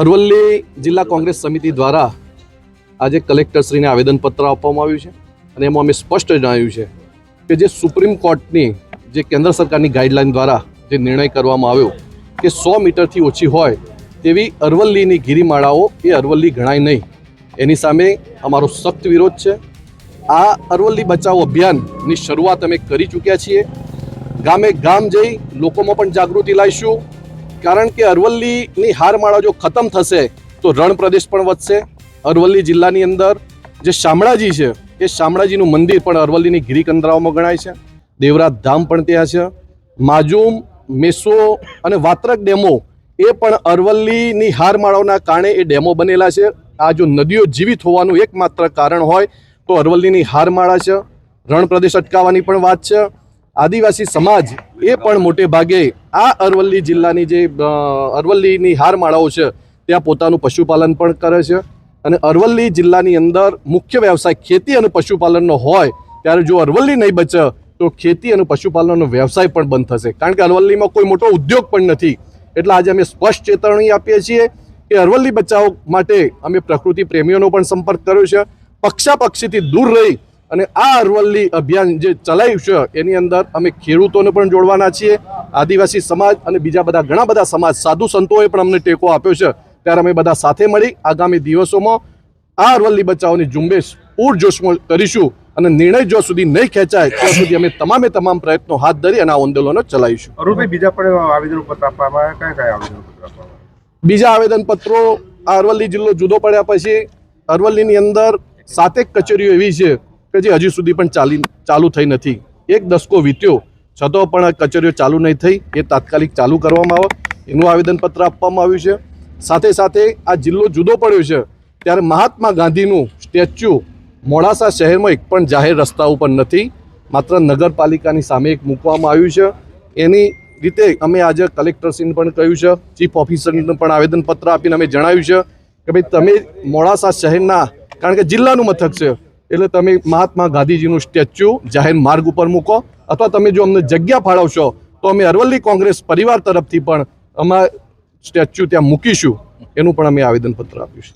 અરવલ્લી જિલ્લા કોંગ્રેસ સમિતિ દ્વારા આજે કલેક્ટરશ્રીને આવેદનપત્ર આપવામાં આવ્યું છે અને એમાં અમે સ્પષ્ટ જણાવ્યું છે કે જે સુપ્રીમ કોર્ટની જે કેન્દ્ર સરકારની ગાઈડલાઈન દ્વારા જે નિર્ણય કરવામાં આવ્યો કે સો મીટરથી ઓછી હોય તેવી અરવલ્લીની ગિરિમાળાઓ એ અરવલ્લી ગણાય નહીં. એની સામે અમારો સખ્ત વિરોધ છે. આ અરવલ્લી બચાવો અભિયાનની શરૂઆત અમે કરી ચૂક્યા છીએ. ગામે ગામ જઈ લોકોમાં પણ જાગૃતિ લાવીશું. કારણ કે અરવલ્લીની હારમાળા જો ખતમ થશે, તો રણ પ્રદેશ પણ વધશે. અરવલ્લી જિલ્લાની અંદર જે શામળાજી છે, એ શામળાજીનું મંદિર પણ અરવલ્લીની ગિરિકંદરાઓમાં ગણાય છે. દેવરાજ ધામ પણ ત્યાં છે. માજુમ, મેસો અને વાત્રક ડેમો એ પણ અરવલ્લીની હારમાળાઓના કારણે એ ડેમો બનેલા છે. આ જો નદીઓ જીવિત હોવાનું એકમાત્ર કારણ હોય, તો અરવલ્લીની હારમાળા છે. રણ પ્રદેશ અટકાવવાની પણ વાત છે. આદિવાસી સમાજ એ પણ મોટે ભાગે આ અરવલ્લી જિલ્લાની જે અરવલ્લીની હારમાળાઓ છે, ત્યાં પોતાનું પશુપાલન પણ કરે છે. અને અરવલ્લી જિલ્લાની અંદર મુખ્ય વ્યવસાય ખેતી અને પશુપાલનનો હોય, ત્યારે જો અરવલ્લી નહીં બચે, તો ખેતી અને પશુપાલનનો વ્યવસાય પણ બંધ થશે. કારણ કે અરવલ્લીમાં કોઈ મોટો ઉદ્યોગ પણ નથી. એટલે આજે અમે સ્પષ્ટ ચેતવણી આપીએ છીએ કે અરવલ્લી બચાવ માટે અમે પ્રકૃતિ પ્રેમીઓનો પણ સંપર્ક કર્યો છે. પક્ષા પક્ષીથી દૂર રહી અને આ અરવલ્લી અભિયાન જે ચલાવ્યું છે એની અંદર અમે ખેડૂતોને પણ જોડવાના છીએ આદિવાસી સમાજ અને બીજા બધા ઘણા બધા સમાજ સાધુ સંતોએ પણ અમને ટેકો આપ્યો છે. ત્યારે અમે બધા સાથે મળી આગામી દિવસોમાં આ અરવલ્લી બચાવની ઝુંબેશ પૂરજોશમાં કરીશું અને નિર્ણય જો સુધી નહીં ખેંચાય ત્યાં સુધી અમે તમામે તમામ પ્રયત્નો હાથ ધરી અને આ આંદોલનો ચલાવીશું. અરુણભાઈ બીજા પણ આવેદન પત્ર આપવામાં આવ્યા? કયા કયા આવેદન આપવામાં બીજા આવેદનપત્રો આ અરવલ્લી જિલ્લો જુદો પડ્યા પછી અરવલ્લીની અંદર સાતેક કચેરીઓ એવી છે કે જે હજી સુધી પણ ચાલી ચાલુ થઈ નથી. એક દસકો વીત્યો, છતાં પણ કચેરીઓ ચાલુ નહીં થઈ. એ તાત્કાલિક ચાલુ કરવામાં આવે. એનું આવેદનપત્ર આપવામાં આવ્યું છે. સાથે સાથે આ જિલ્લો જુદો પડ્યો છે. ત્યારે મહાત્મા ગાંધીનું સ્ટેચ્યુ મોડાસા શહેરમાં એક પણ જાહેર રસ્તા ઉપર નથી. માત્ર નગરપાલિકાની સામે એક મૂકવામાં આવ્યું છે. એની રીતે અમે આજે કલેક્ટરશ્રીને પણ કહ્યું છે, ચીફ ઓફિસરને પણ આવેદનપત્ર આપીને અમે જણાવ્યું છે કે ભાઈ તમે મોડાસા શહેરના, કારણ કે જિલ્લાનું મથક છે. એટલે તમે મહાત્મા ગાંધીજીનું સ્ટેચ્યુ જાહેર માર્ગ ઉપર મૂકો, અથવા તમે જો અમને જગ્યા ફાળવશો, તો અમે અરવલ્લી કોંગ્રેસ પરિવાર તરફથી પણ અમારા સ્ટેચ્યુ ત્યાં મૂકીશું. એનું પણ અમે આવેદનપત્ર આપ્યું છે.